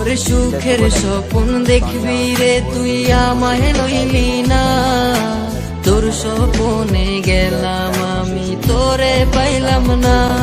ওরে সুখের স্বপ্ন দেখবি রে তুই আমায় লইলি না। তোর স্বপনে গেলাম আমি, তোরে পাইলাম না।